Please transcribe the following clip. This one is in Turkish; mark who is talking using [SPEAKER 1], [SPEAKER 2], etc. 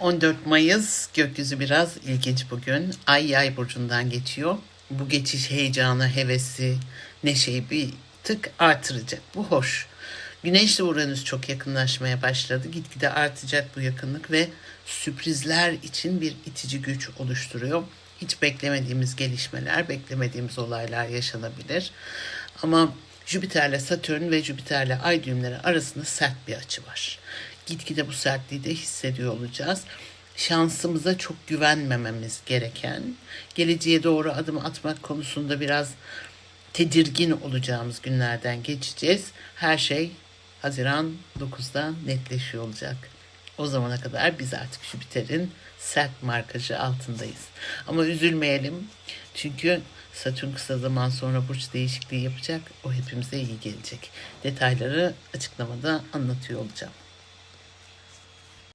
[SPEAKER 1] 14 Mayıs gökyüzü biraz ilginç bugün. Ay yay burcundan geçiyor. Bu geçiş heyecanı, hevesi, neşeyi bir tık artıracak. Bu hoş. Güneşle Uranüs çok yakınlaşmaya başladı. Gitgide artacak bu yakınlık ve sürprizler için bir itici güç oluşturuyor. Hiç beklemediğimiz gelişmeler, beklemediğimiz olaylar yaşanabilir. Ama Jüpiter'le Satürn ve Jüpiter'le Ay düğümleri arasında sert bir açı var. Gitgide bu sertliği de hissediyor olacağız. Şansımıza çok güvenmememiz gereken, geleceğe doğru adım atmak konusunda biraz tedirgin olacağımız günlerden geçeceğiz. Her şey Haziran 9'da netleşiyor olacak. O zamana kadar biz artık Jüpiter'in sert markajı altındayız. Ama üzülmeyelim. Çünkü Satürn kısa zaman sonra burç değişikliği yapacak. O hepimize iyi gelecek. Detayları açıklamada anlatıyor olacağım.